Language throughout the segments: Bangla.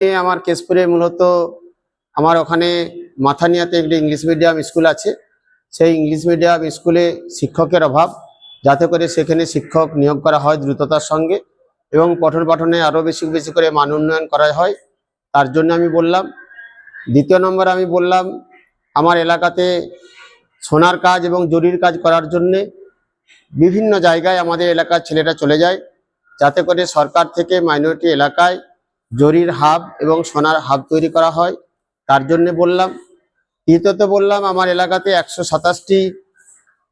আমার কেশপুরে মূলত আমার ওখানে মাথানিয়াতে একটি ইংলিশ মিডিয়াম স্কুল আছে। সেই ইংলিশ মিডিয়াম স্কুলে শিক্ষকের অভাব, যাতে করে সেখানে শিক্ষক নিয়োগ করা হয় দ্রুততার সঙ্গে এবং পঠন পাঠনে আরও বেশি বেশি করে মান উন্নয়ন করা হয়, তার জন্য আমি বললাম। দ্বিতীয় নম্বর আমি বললাম, আমার এলাকাতে সোনার কাজ এবং জরির কাজ করার জন্যে বিভিন্ন জায়গায় আমাদের এলাকার ছেলেরা চলে যায়, যাতে করে সরকার থেকে মাইনরিটি এলাকায় জরির হাব এবং সোনার হাব তৈরি করা হয়। তার জন্য বললাম তৃতীয়ত বললাম, আমার এলাকাতে একশো সাতাশটি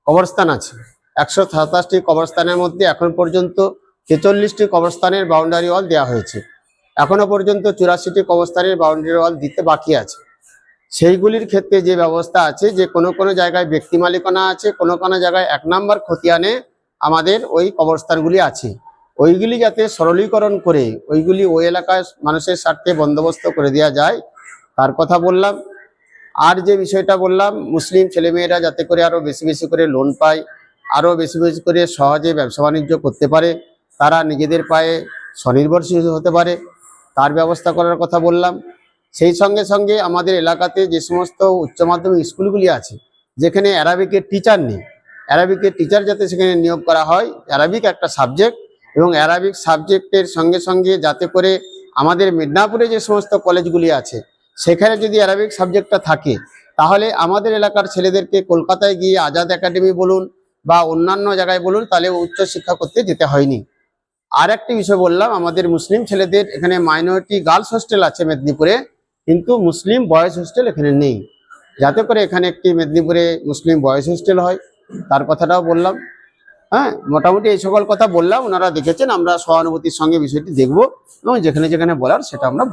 কবরস্থান আছে। একশো সাতাশটি কবরস্থানের মধ্যে এখন পর্যন্ত ছেচল্লিশটি কবরস্থানের বাউন্ডারি ওয়াল দেওয়া হয়েছে। এখনও পর্যন্ত চুরাশিটি কবরস্থানের বাউন্ডারি ওয়াল দিতে বাকি আছে। সেইগুলির ক্ষেত্রে যে ব্যবস্থা আছে, যে কোনো কোনো জায়গায় ব্যক্তি মালিকানা আছে, কোনো কোনো জায়গায় এক নম্বর খতিয়ানে আমাদের ওই কবরস্থানগুলি আছে। ওইগুলি যাতে সরলীকরণ করে, ওইগুলি ওই এলাকায় মানুষের স্বার্থে বন্দোবস্ত করে দেওয়া যায়, তার কথা বললাম। আর যে বিষয়টা বললাম, মুসলিম ছেলেমেয়েরা যাতে করে আরও বেশি বেশি করে লোন পায় আরও বেশি বেশি করে সহজে ব্যবসা বাণিজ্য করতে পারে, তারা নিজেদের পায়ে স্বনির্ভরশীল হতে পারে, তার ব্যবস্থা করার কথা বললাম। সেই সঙ্গে সঙ্গে আমাদের এলাকাতে যে সমস্ত উচ্চ মাধ্যমিক স্কুলগুলি আছে, যেখানে অ্যারাবিকের টিচার নেই অ্যারাবিকের টিচার যাতে সেখানে নিয়োগ করা হয় অ্যারাবিক একটা সাবজেক্ট এবং অ্যারাবিক সাবজেক্টের সঙ্গে সঙ্গে যাতে করে আমাদের মেদিনীপুরে যে সমস্ত কলেজগুলি আছে, সেখানে যদি অ্যারাবিক সাবজেক্টটা থাকে, তাহলে আমাদের এলাকার ছেলেদেরকে কলকাতায় গিয়ে আজাদ একাডেমি বলুন বা অন্যান্য জায়গায় বলুন, তাহলে উচ্চ শিক্ষা করতে যেতে হয়নি। আর একটি বিষয় বললাম, আমাদের মুসলিম ছেলেদের এখানে মাইনরিটি গার্লস হোস্টেল আছে মেদিনীপুরে, কিন্তু মুসলিম বয়েজ হোস্টেল এখানে নেই। যাতে করে এখানে একটি মেদিনীপুরে মুসলিম বয়েজ হোস্টেল হয়, তার কথাটাও বললাম। হ্যাঁ মোটামুটি এই সকল কথা বললাম, ওনারা দেখেছেন, আমরা সহানুভূতির সঙ্গে বিষয়টি দেখব এবং যেখানে যেখানে বলার সেটা আমরা